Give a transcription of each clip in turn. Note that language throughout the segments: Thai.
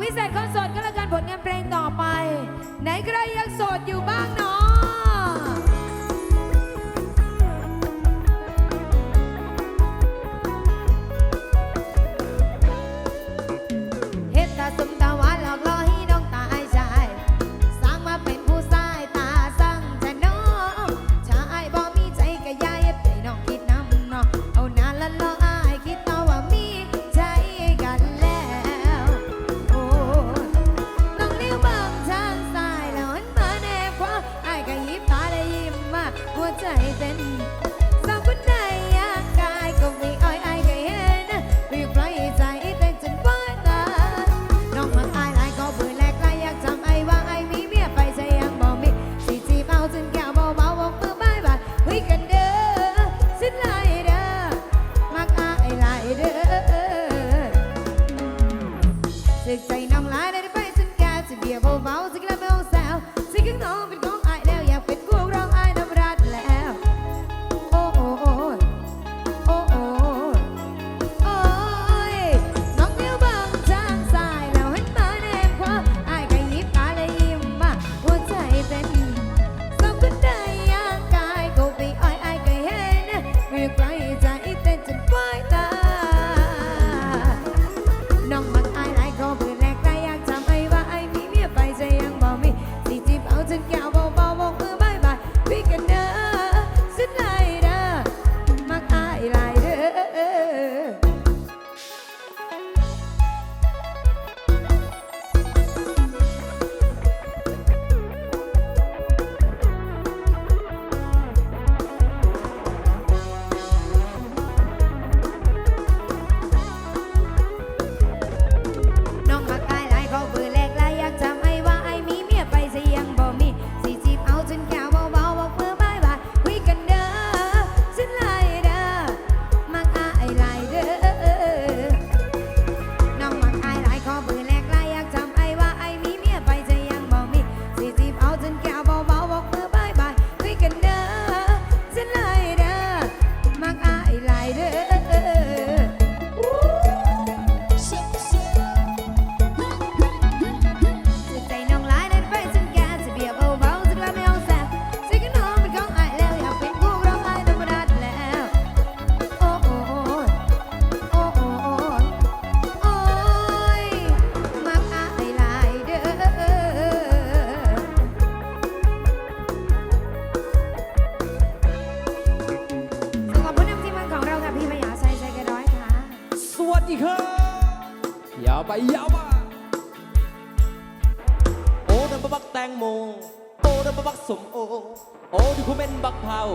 วิเศษคนโสดก็แล้วกันผลงานเพลงต่อไป ไหนใครยังโสดอยู่บ้างเนาะ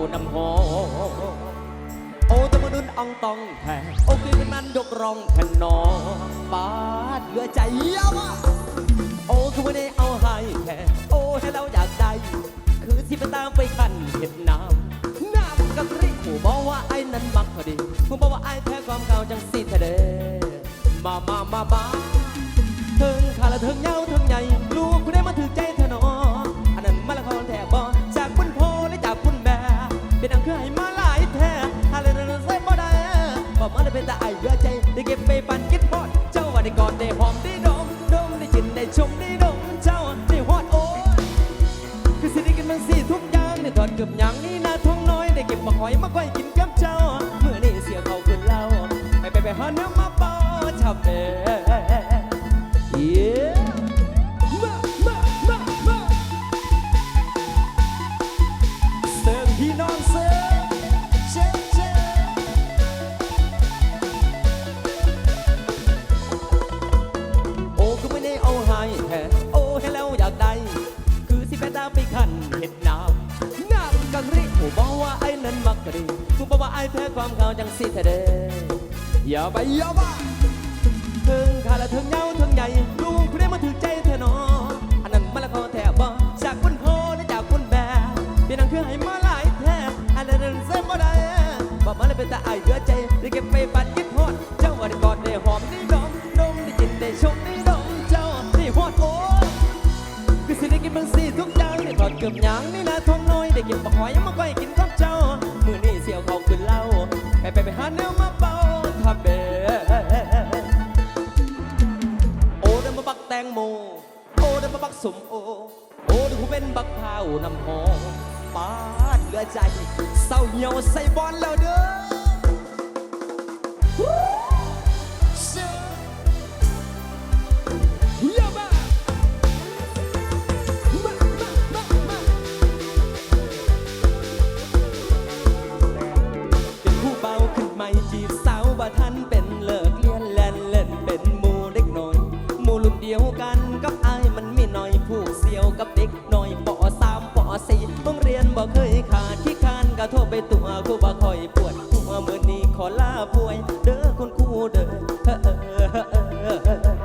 บักเผาน้ำหอโอ้ตะมนุนอองตองแท้โอ้คือเป็นมันยกรองแทนนอปาดเหลือใจเยาวโอ้คือวันนี้เอาให้แท้โอ้ให้เราอยากได้คือที่ไปตามไปขันเห็ดน้ำน้ำกับริหูบอกว่าไอ้นั้นมักพอดีหูบอกว่าไอ้แพ้ความเก่าจังสิเธอเด้มามามามาถึงขาละถึงเหย้าถึงใหญ่ เป็นอังเคยมาหลายแท้อะไรนั่นใส่บ่ได้บอกมาได้เป็นตาไอายเหลือใจได้เก็บไปปั่นคิดพอดเจ้าว่าได้กอดได้หอมได้ดมดมได้กินได้ชมได้ดมเจ้าได้ฮอดโอ้ยคือสิได้กินบางสิ่ทุกอย่างได้ถอดเกือบอย่างนี้นาท้องน้อยได้เก็บบักหอยมาก้อยกินกับเจ้าเมื่อนี้เสียเขาขึ้นเล่าไปไปไปหาเนื้อมาเป่าชับเด้ ไอแพ้ความเขาจังสิเธอเด้อย่าไปอย่าบ้าถึงขาละถึงเงาถึงใหญ่ลูกผู้ได้มาถือใจเธอหนออันนั้นมาละคอแทบบ่จากคุณพ่อและจากคุณแม่เป็นนังคือให้มาหลายแท้อันนั้นเส้นบ่ได้บอกมาเลยเป็นตาไอายเหลือใจได้เก็บไปปัดคิดฮอดเจ้าว่าได้กอดได้หอมได้ดมดมได้กินได้ชมได้ดมเจ้าได้ฮอดโอ้คือสิได้กินบางสิ่ทุกอย่างได้ถอดเกือบหยางนี่นะทองน้อยได้กินบักหอยมาก้อยกิน ไปไปไปหาเนื้อมาเป่าทับเบโอ้ได้มาบักแตงโม โอ้ได้มาบักสมโอ โอ้ดูเป็นบักพาวน้ำหอมปาดเหลือใจเศร้าเหี่ยวใส่บอลแล้วเด้อ บ่เคยขาดที่คานก็โทรไปตัวครูบ่คอยปวดหัวมื้อนี้ขอลาป่วย เด้อคุณครูเด้อเฮ้อเอ้อเฮ้อเอ้อเฮ้อเอ้อ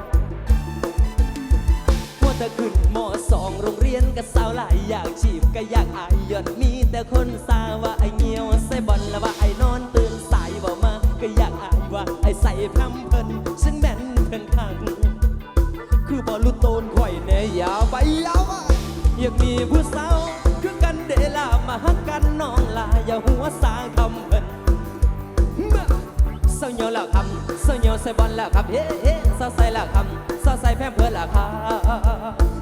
มัวต่ขึ้นมสองโรงเรียนก็สาวหลายอยากฉีบก็อยากอายยอนมีแต่คนสาว่าไอเงียวใส่บอลแล้วว่าไอนอนตื่นสายบ่มาก็อยากอายว่าไอใส่แพมเพิ่นซึ่งแม่นเพิ่นคังคือบอลลูกโตนข่อยแน่ยาวไปยาวอะอยากมีผู้สาว หักกันน้องลาอย่าหัวสางคำเพิ่นเศร้าเหนียวละคำเศร้าเหนียวใส่บอลละครับเฮ้เฮ้เศร้าใส่ละคำเศร้าใส่แพมเพื่อละครับ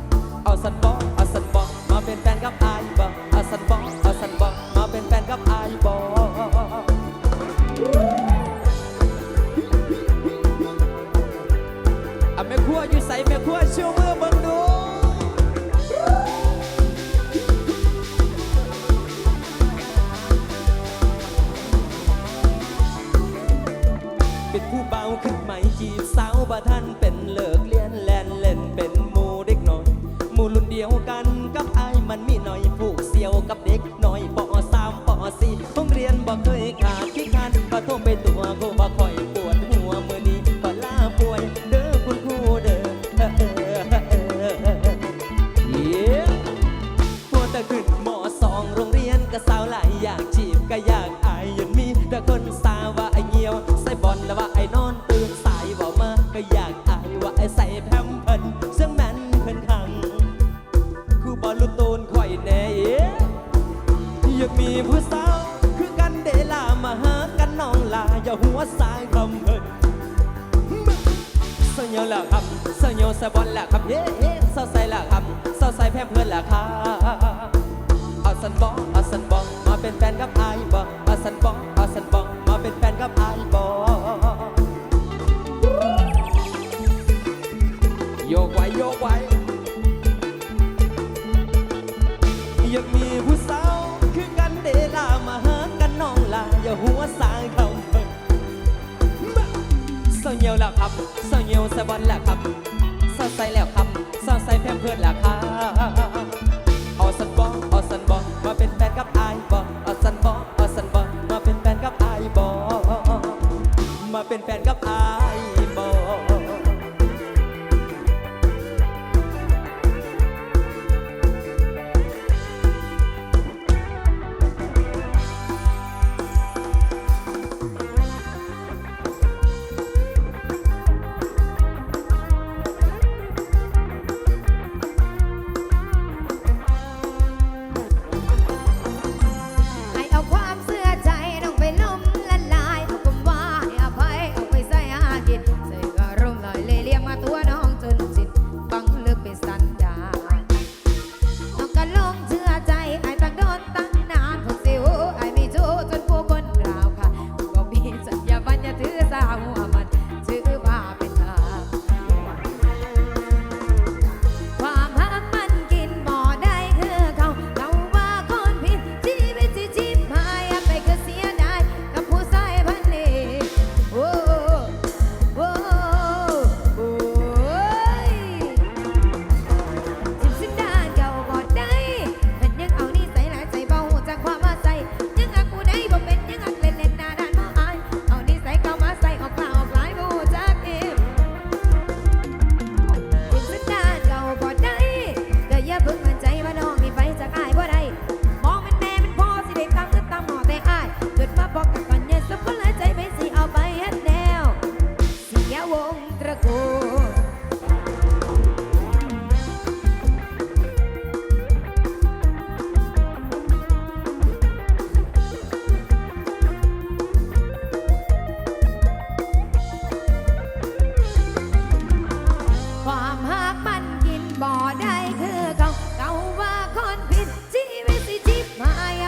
อยากมีผู้สาว คือกันเดลามาหากันน้องลา อย่าหัวสายคำเพิ่นเสยเนียวละครับเสยเนียวใส่บอลละครับเฮ้เฮ้เศร้าใส่ละครับเศร้าใส่แพมเพื่อนละครับเอาสันบอเอาสันบอมาเป็นแฟนกับไอ้บอเอาสันบอเอาสันบอมาเป็นแฟนกับไอ้ ยวแล้วครับสาวเหี่ยวใส่บอลแล้วครับสาวใสแล้วครับสาวใส่แพมเพื่อนแล้วครับ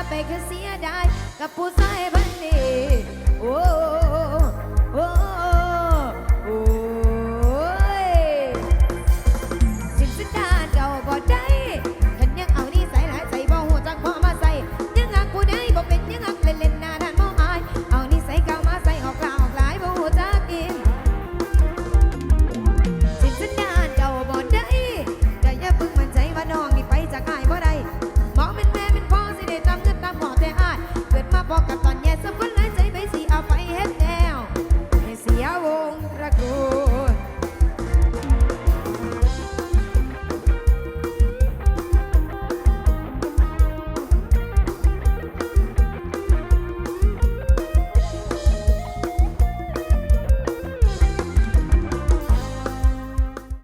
ไปคือเสียดายกับผู้ชายบันนี้โอ้